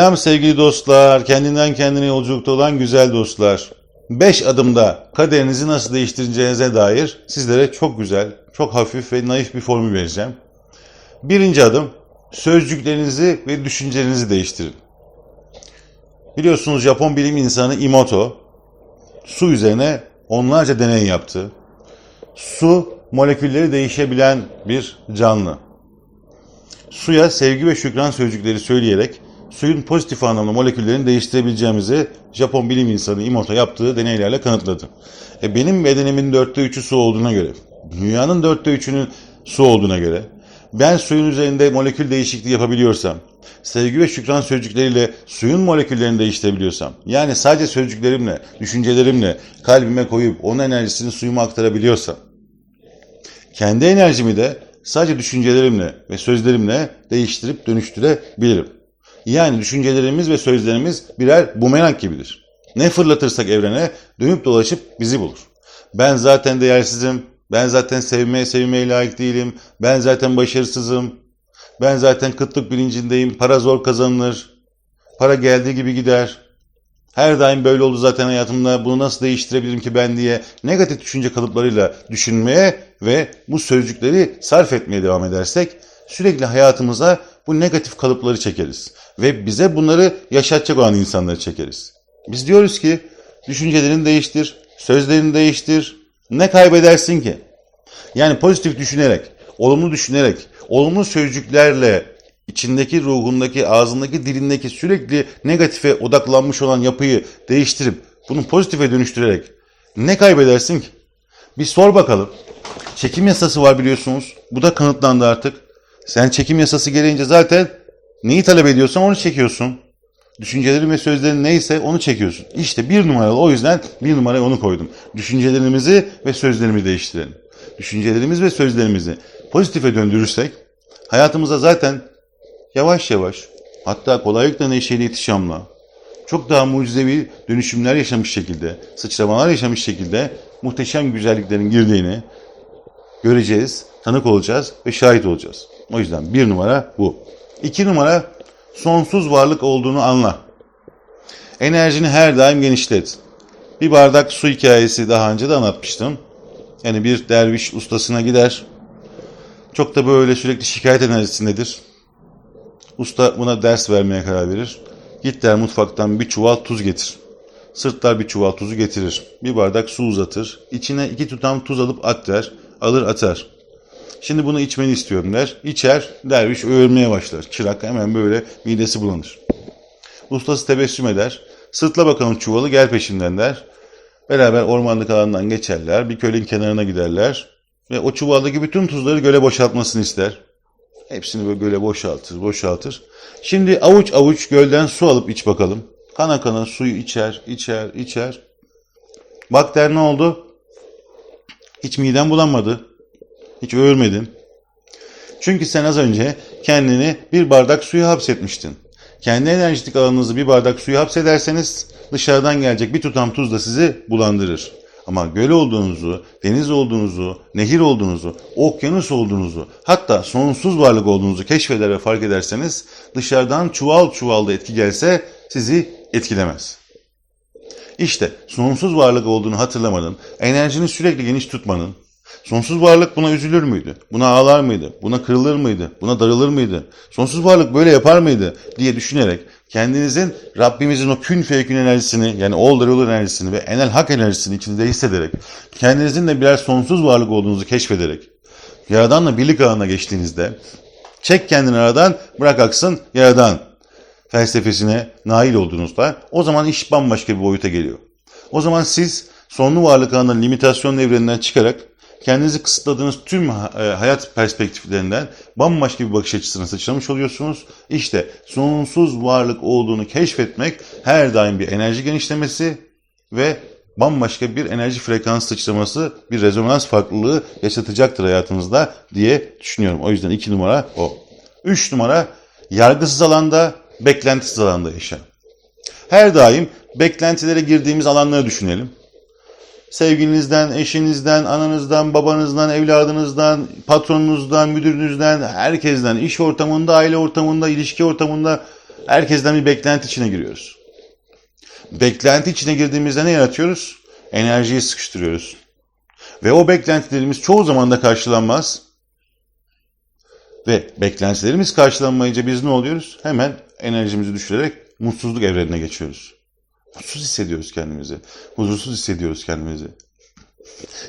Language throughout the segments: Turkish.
Selam sevgili dostlar, kendinden kendine yolculukta olan güzel dostlar. 5 adımda kaderinizi nasıl değiştireceğinize dair sizlere çok güzel, çok hafif ve naif bir formül vereceğim. Birinci adım, sözcüklerinizi ve düşüncelerinizi değiştirin. Biliyorsunuz Japon bilim insanı Emoto, su üzerine onlarca deney yaptı. Su, molekülleri değişebilen bir canlı. Suya sevgi ve şükran sözcükleri söyleyerek suyun pozitif anlamda moleküllerini değiştirebileceğimizi Japon bilim insanı Emoto yaptığı deneylerle kanıtladı. E benim bedenimin dörtte üçü su olduğuna göre, dünyanın dörtte üçünün su olduğuna göre, ben suyun üzerinde molekül değişikliği yapabiliyorsam, sevgi ve şükran sözcükleriyle suyun moleküllerini değiştirebiliyorsam, yani sadece sözcüklerimle, düşüncelerimle kalbime koyup onun enerjisini suyuma aktarabiliyorsam, kendi enerjimi de sadece düşüncelerimle ve sözlerimle değiştirip dönüştürebilirim. Yani düşüncelerimiz ve sözlerimiz birer bumerang gibidir. Ne fırlatırsak evrene dönüp dolaşıp bizi bulur. Ben zaten değersizim, ben zaten sevmeye sevmeye layık değilim, ben zaten başarısızım, ben zaten kıtlık bilincindeyim, para zor kazanılır, para geldiği gibi gider. Her daim böyle oldu zaten hayatımda, bunu nasıl değiştirebilirim ki ben diye negatif düşünce kalıplarıyla düşünmeye ve bu sözcükleri sarf etmeye devam edersek sürekli hayatımıza bu negatif kalıpları çekeriz. Ve bize bunları yaşatacak olan insanları çekeriz. Biz diyoruz ki düşüncelerini değiştir, sözlerini değiştir. Ne kaybedersin ki? Yani pozitif düşünerek, olumlu düşünerek, olumlu sözcüklerle içindeki ruhundaki, ağzındaki, dilindeki sürekli negatife odaklanmış olan yapıyı değiştirip bunu pozitife dönüştürerek ne kaybedersin ki? Bir sor bakalım. Çekim yasası var biliyorsunuz. Bu da kanıtlandı artık. Sen çekim yasası gereğince zaten neyi talep ediyorsan onu çekiyorsun. Düşüncelerin ve sözlerin neyse onu çekiyorsun. İşte bir numaralı o yüzden bir numaraya onu koydum. Düşüncelerimizi ve sözlerimizi değiştirelim. Düşüncelerimiz ve sözlerimizi pozitife döndürürsek hayatımıza zaten yavaş yavaş hatta kolaylıkla neşeyle ihtişamla çok daha mucizevi dönüşümler yaşamış şekilde, sıçramalar yaşamış şekilde muhteşem güzelliklerin girdiğini göreceğiz, tanık olacağız ve şahit olacağız. O yüzden bir numara bu. İki numara sonsuz varlık olduğunu anla. Enerjini her daim genişlet. Bir bardak su hikayesi daha önce de anlatmıştım. Yani bir derviş ustasına gider. Çok da böyle sürekli şikayet enerjisindedir. Usta buna ders vermeye karar verir. Git der mutfaktan bir çuval tuz getir. Sırtlar bir çuval tuzu getirir. Bir bardak su uzatır. İçine iki tutam tuz alıp at der. Alır atar. Şimdi bunu içmeni istiyorum der. İçer, derviş öğürmeye başlar. Çırak hemen böyle midesi bulanır. Ustası tebessüm eder. Sırtla bakalım çuvalı gel peşinden der. Beraber ormanlık alandan geçerler. Bir kölün kenarına giderler. Ve o çuvaldaki bütün tuzları göle boşaltmasını ister. Hepsini böyle göle boşaltır, boşaltır. Şimdi avuç avuç gölden su alıp iç bakalım. Kana kana suyu içer, içer, içer. Bak der ne oldu? Hiç miden bulanmadı. Hiç öğürmedin. Çünkü sen az önce kendini bir bardak suya hapsetmiştin. Kendi enerjitik alanınızı bir bardak suya hapsederseniz dışarıdan gelecek bir tutam tuz da sizi bulandırır. Ama göl olduğunuzu, deniz olduğunuzu, nehir olduğunuzu, okyanus olduğunuzu, hatta sonsuz varlık olduğunuzu keşfeder ve fark ederseniz dışarıdan çuval çuval da etki gelse sizi etkilemez. İşte sonsuz varlık olduğunu hatırlamanın, enerjini sürekli geniş tutmanın, Sonsuz varlık buna üzülür müydü? Buna ağlar mıydı? Buna kırılır mıydı? Buna darılır mıydı? Sonsuz varlık böyle yapar mıydı? diye düşünerek kendinizin Rabbimizin o kün feyekün enerjisini yani ol darılır enerjisini ve enel hak enerjisini içinde hissederek kendinizin de birer sonsuz varlık olduğunuzu keşfederek Yaradan'la birlik alanına geçtiğinizde çek kendini aradan bırak aksın Yaradan felsefesine nail olduğunuzda o zaman iş bambaşka bir boyuta geliyor. O zaman siz sonlu varlık alanının limitasyon evreninden çıkarak kendinizi kısıtladığınız tüm hayat perspektiflerinden bambaşka bir bakış açısına sıçramış oluyorsunuz. İşte sonsuz varlık olduğunu keşfetmek her daim bir enerji genişlemesi ve bambaşka bir enerji frekans sıçraması, bir rezonans farklılığı yaşatacaktır hayatınızda diye düşünüyorum. O yüzden iki numara o. Üç numara yargısız alanda, beklentisiz alanda yaşa. Her daim beklentilere girdiğimiz alanları düşünelim sevgilinizden, eşinizden, ananızdan, babanızdan, evladınızdan, patronunuzdan, müdürünüzden, herkesten, iş ortamında, aile ortamında, ilişki ortamında Herkesten bir beklenti içine giriyoruz. Beklenti içine girdiğimizde ne yaratıyoruz? Enerjiyi sıkıştırıyoruz. Ve o beklentilerimiz çoğu zaman da karşılanmaz. Ve beklentilerimiz karşılanmayınca biz ne oluyoruz? Hemen enerjimizi düşürerek mutsuzluk evrenine geçiyoruz. Mutsuz hissediyoruz kendimizi. Huzursuz hissediyoruz kendimizi.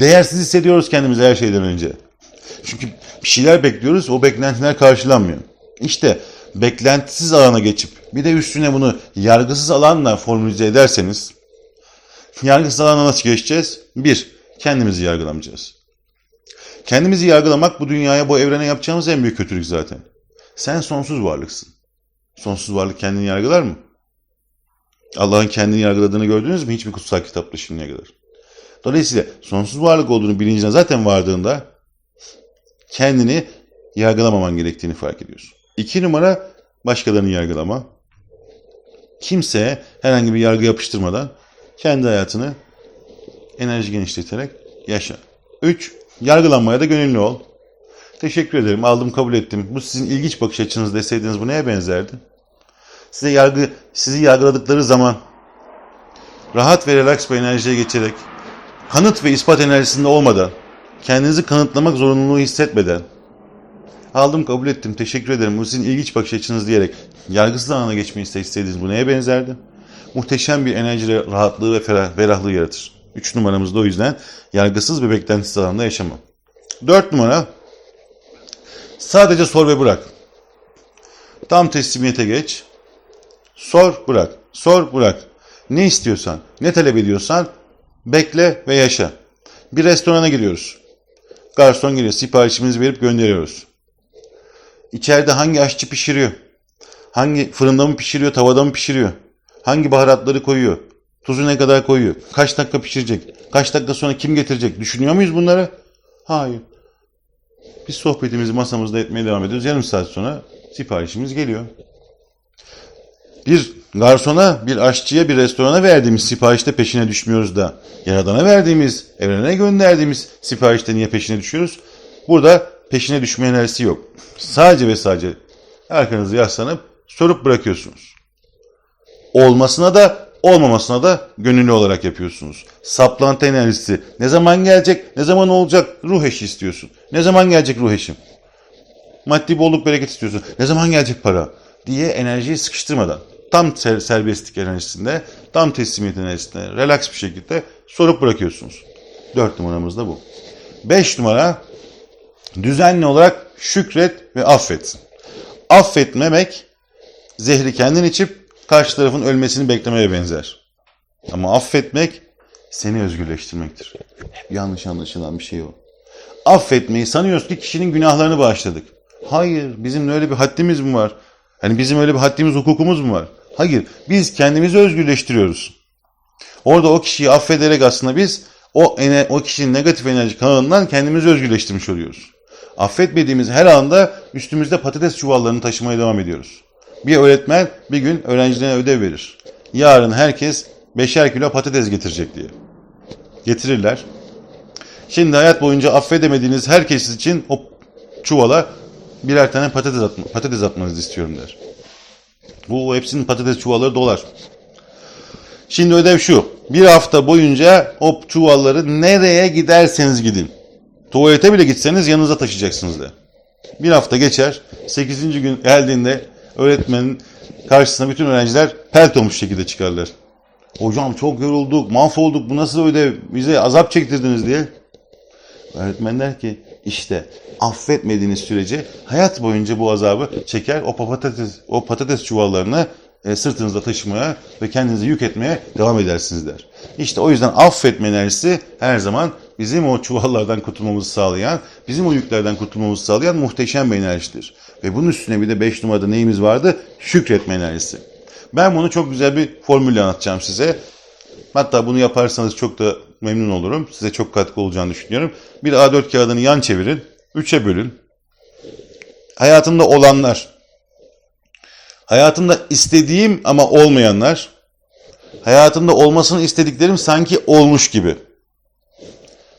Değersiz hissediyoruz kendimizi her şeyden önce. Çünkü bir şeyler bekliyoruz, o beklentiler karşılanmıyor. İşte beklentisiz alana geçip bir de üstüne bunu yargısız alanla formülize ederseniz yargısız alana nasıl geçeceğiz? Bir, kendimizi yargılamayacağız. Kendimizi yargılamak bu dünyaya, bu evrene yapacağımız en büyük kötülük zaten. Sen sonsuz varlıksın. Sonsuz varlık kendini yargılar mı? Allah'ın kendini yargıladığını gördünüz mü hiçbir kutsal kitapta şimdiye kadar? Dolayısıyla sonsuz varlık olduğunu bilincine zaten vardığında kendini yargılamaman gerektiğini fark ediyorsun. İki numara başkalarını yargılama. Kimseye herhangi bir yargı yapıştırmadan kendi hayatını enerji genişleterek yaşa. Üç, yargılanmaya da gönüllü ol. Teşekkür ederim, aldım kabul ettim. Bu sizin ilginç bakış açınız deseydiniz bu neye benzerdi? Size yargı, sizi yargıladıkları zaman rahat ve relax bir enerjiye geçerek kanıt ve ispat enerjisinde olmadan kendinizi kanıtlamak zorunluluğu hissetmeden aldım kabul ettim teşekkür ederim bu sizin ilginç bakış açınız diyerek yargısız alana geçmeyi isteseydiniz bu neye benzerdi? Muhteşem bir enerji rahatlığı ve ferah, ferahlığı yaratır. Üç numaramız da o yüzden yargısız ve beklentisiz alanda yaşama. Dört numara sadece sor ve bırak. Tam teslimiyete geç. Sor bırak. Sor bırak. Ne istiyorsan, ne talep ediyorsan bekle ve yaşa. Bir restorana giriyoruz. Garson geliyor. Siparişimizi verip gönderiyoruz. İçeride hangi aşçı pişiriyor? Hangi fırında mı pişiriyor, tavada mı pişiriyor? Hangi baharatları koyuyor? Tuzu ne kadar koyuyor? Kaç dakika pişirecek? Kaç dakika sonra kim getirecek? Düşünüyor muyuz bunları? Hayır. Biz sohbetimizi masamızda etmeye devam ediyoruz. Yarım saat sonra siparişimiz geliyor. Bir garsona, bir aşçıya, bir restorana verdiğimiz siparişte peşine düşmüyoruz da Yaradan'a verdiğimiz, evrene gönderdiğimiz siparişte niye peşine düşüyoruz? Burada peşine düşme enerjisi yok. Sadece ve sadece arkanızı yaslanıp sorup bırakıyorsunuz. Olmasına da olmamasına da gönüllü olarak yapıyorsunuz. Saplantı enerjisi. Ne zaman gelecek, ne zaman olacak ruh eşi istiyorsun. Ne zaman gelecek ruh eşim? Maddi bolluk bereket istiyorsun. Ne zaman gelecek para? Diye enerjiyi sıkıştırmadan tam ser- serbestlik enerjisinde, tam teslimiyet enerjisinde, relax bir şekilde sorup bırakıyorsunuz. Dört numaramız da bu. Beş numara düzenli olarak şükret ve affet. Affetmemek zehri kendin içip karşı tarafın ölmesini beklemeye benzer. Ama affetmek seni özgürleştirmektir. Hep yanlış anlaşılan bir şey o. Affetmeyi sanıyoruz ki kişinin günahlarını bağışladık. Hayır, bizim öyle bir haddimiz mi var? Hani bizim öyle bir haddimiz, hukukumuz mu var? Hayır, biz kendimizi özgürleştiriyoruz. Orada o kişiyi affederek aslında biz o o kişinin negatif enerji kanalından kendimizi özgürleştirmiş oluyoruz. Affetmediğimiz her anda üstümüzde patates çuvallarını taşımaya devam ediyoruz. Bir öğretmen bir gün öğrencilerine ödev verir. Yarın herkes beşer kilo patates getirecek diye. Getirirler. Şimdi hayat boyunca affedemediğiniz herkes için o çuvala birer tane patates, atma, patates atmanızı istiyorum der. Bu hepsinin patates çuvalları dolar. Şimdi ödev şu. Bir hafta boyunca o çuvalları nereye giderseniz gidin. Tuvalete bile gitseniz yanınıza taşıyacaksınız de. Bir hafta geçer. Sekizinci gün geldiğinde öğretmenin karşısına bütün öğrenciler pelt olmuş şekilde çıkarlar. Hocam çok yorulduk, mahvolduk, bu nasıl ödev, bize azap çektirdiniz diye. Öğretmen der ki işte affetmediğiniz sürece hayat boyunca bu azabı çeker o patates o patates çuvallarını e, sırtınızda taşımaya ve kendinizi yük etmeye devam edersiniz der. İşte o yüzden affetme enerjisi her zaman bizim o çuvallardan kurtulmamızı sağlayan, bizim o yüklerden kurtulmamızı sağlayan muhteşem bir enerjidir. Ve bunun üstüne bir de 5 numarada neyimiz vardı? Şükretme enerjisi. Ben bunu çok güzel bir formülle anlatacağım size. Hatta bunu yaparsanız çok da memnun olurum. Size çok katkı olacağını düşünüyorum. Bir A4 kağıdını yan çevirin. Üçe bölün. Hayatımda olanlar. Hayatımda istediğim ama olmayanlar. Hayatımda olmasını istediklerim sanki olmuş gibi.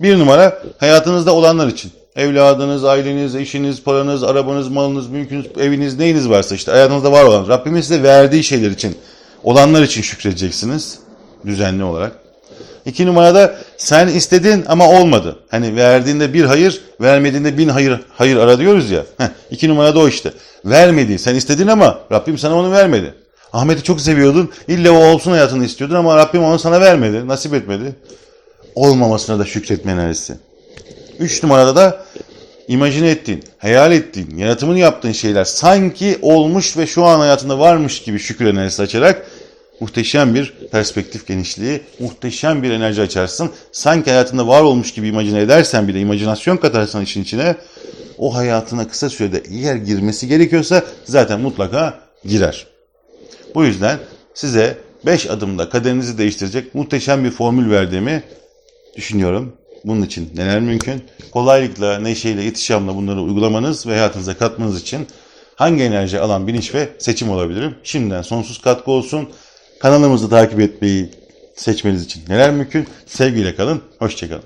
Bir numara hayatınızda olanlar için. evladınız, aileniz, eşiniz, paranız, arabanız, malınız, mülkünüz, eviniz, neyiniz varsa işte hayatınızda var olan Rabbimin size verdiği şeyler için, olanlar için şükredeceksiniz düzenli olarak. İki numarada sen istedin ama olmadı. Hani verdiğinde bir hayır, vermediğinde bin hayır hayır ara diyoruz ya. Heh, iki numarada o işte. Vermedi. Sen istedin ama Rabbim sana onu vermedi. Ahmet'i çok seviyordun. İlla o olsun hayatını istiyordun ama Rabbim onu sana vermedi. Nasip etmedi. Olmamasına da şükretme enerjisi. Üç numarada da imajine ettiğin, hayal ettiğin, yaratımını yaptığın şeyler sanki olmuş ve şu an hayatında varmış gibi şükür enerjisi açarak muhteşem bir perspektif genişliği, muhteşem bir enerji açarsın. Sanki hayatında var olmuş gibi imajine edersen bile, imajinasyon katarsan işin içine, o hayatına kısa sürede eğer girmesi gerekiyorsa zaten mutlaka girer. Bu yüzden size 5 adımda kaderinizi değiştirecek muhteşem bir formül verdiğimi düşünüyorum. Bunun için neler mümkün? Kolaylıkla, neşeyle, ihtişamla bunları uygulamanız ve hayatınıza katmanız için hangi enerji alan bilinç ve seçim olabilirim? Şimdiden sonsuz katkı olsun. Kanalımızı takip etmeyi seçmeniz için neler mümkün? Sevgiyle kalın, hoşçakalın.